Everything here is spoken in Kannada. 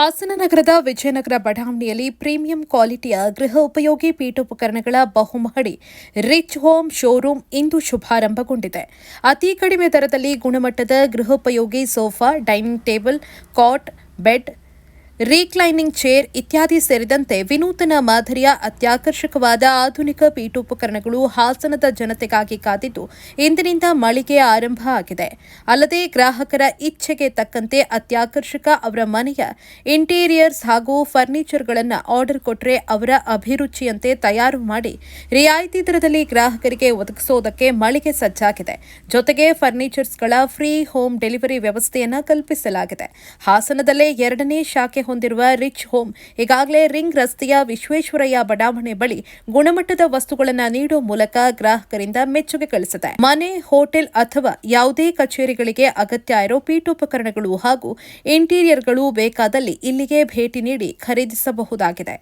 ಹಾಸನ ನಗರದ ವಿಜಯನಗರ ಬಡಾವಣೆಯಲ್ಲಿ ಪ್ರೀಮಿಯಂ ಕ್ವಾಲಿಟಿಯ ಗೃಹ ಉಪಯೋಗಿ ಪೀಠೋಪಕರಣಗಳ ಬಹುಮಹಡಿ ರಿಚ್ ಹೋಮ್ ಶೋರೂಮ್ ಇಂದು ಶುಭಾರಂಭಗೊಂಡಿದೆ. ಅತಿ ಕಡಿಮೆ ದರದಲ್ಲಿ ಗುಣಮಟ್ಟದ ಗೃಹೋಪಯೋಗಿ sofa, dining table, cot, bed reclining chair ಇತ್ಯಾದಿ ಸೇರಿದಂತೆ ವಿನೂತನ ಮಾದರಿಯ ಅತ್ಯಾಕರ್ಷಕವಾದ ಆಧುನಿಕ ಪೀಠೋಪಕರಣಗಳು ಹಾಸನದ ಜನತೆಗಾಗಿ ಕಾದಿದ್ದು ಇಂದಿನಿಂದ ಮಳಿಗೆ ಆರಂಭ ಆಗಿದೆ. ಅಲ್ಲದೆ ಗ್ರಾಹಕರ ಇಚ್ಛೆಗೆ ತಕ್ಕಂತೆ ಅತ್ಯಾಕರ್ಷಕ ಅವರ ಮನೆಯ ಇಂಟೀರಿಯರ್ಸ್ ಹಾಗೂ ಫರ್ನಿಚರ್ಗಳನ್ನು ಆರ್ಡರ್ ಕೊಟ್ಟರೆ ಅವರ ಅಭಿರುಚಿಯಂತೆ ತಯಾರು ಮಾಡಿ ರಿಯಾಯಿತಿ ದರದಲ್ಲಿ ಗ್ರಾಹಕರಿಗೆ ಒದಗಿಸುವುದಕ್ಕೆ ಮಳಿಗೆ ಸಜ್ಜಾಗಿದೆ. ಜೊತೆಗೆ ಫರ್ನಿಚರ್ಸ್ಗಳ ಫ್ರೀ ಹೋಮ್ ಡೆಲಿವರಿ ವ್ಯವಸ್ಥೆಯನ್ನು ಕಲ್ಪಿಸಲಾಗಿದೆ. ಹಾಸನದಲ್ಲೇ ಎರಡನೇ ಶಾಖೆ ಹೊಂದಿರುವ ರಿಚ್ ಹೋಮ್, ಈಗಾಗಲೇ ರಿಂಗ್ ರಸ್ತೆಯ ವಿಶ್ವೇಶ್ವರಯ್ಯ ಬಡಾವಣೆ ಬಳಿ ಗುಣಮಟ್ಟದ ವಸ್ತುಗಳನ್ನು ನೀಡುವ ಮೂಲಕ ಗ್ರಾಹಕರಿಂದ ಮೆಚ್ಚುಗೆ ಗಳಿಸಿದೆ. ಮನೆ, ಹೋಟೆಲ್ ಅಥವಾ ಯಾವುದೇ ಕಚೇರಿಗಳಿಗೆ ಅಗತ್ಯ ಇರೋ ಪೀಠೋಪಕರಣಗಳು ಹಾಗೂ ಇಂಟೀರಿಯರ್ಗಳು ಬೇಕಾದಲ್ಲಿ ಇಲ್ಲಿಗೆ ಭೇಟಿ ನೀಡಿ ಖರೀದಿಸಬಹುದಾಗಿದೆ.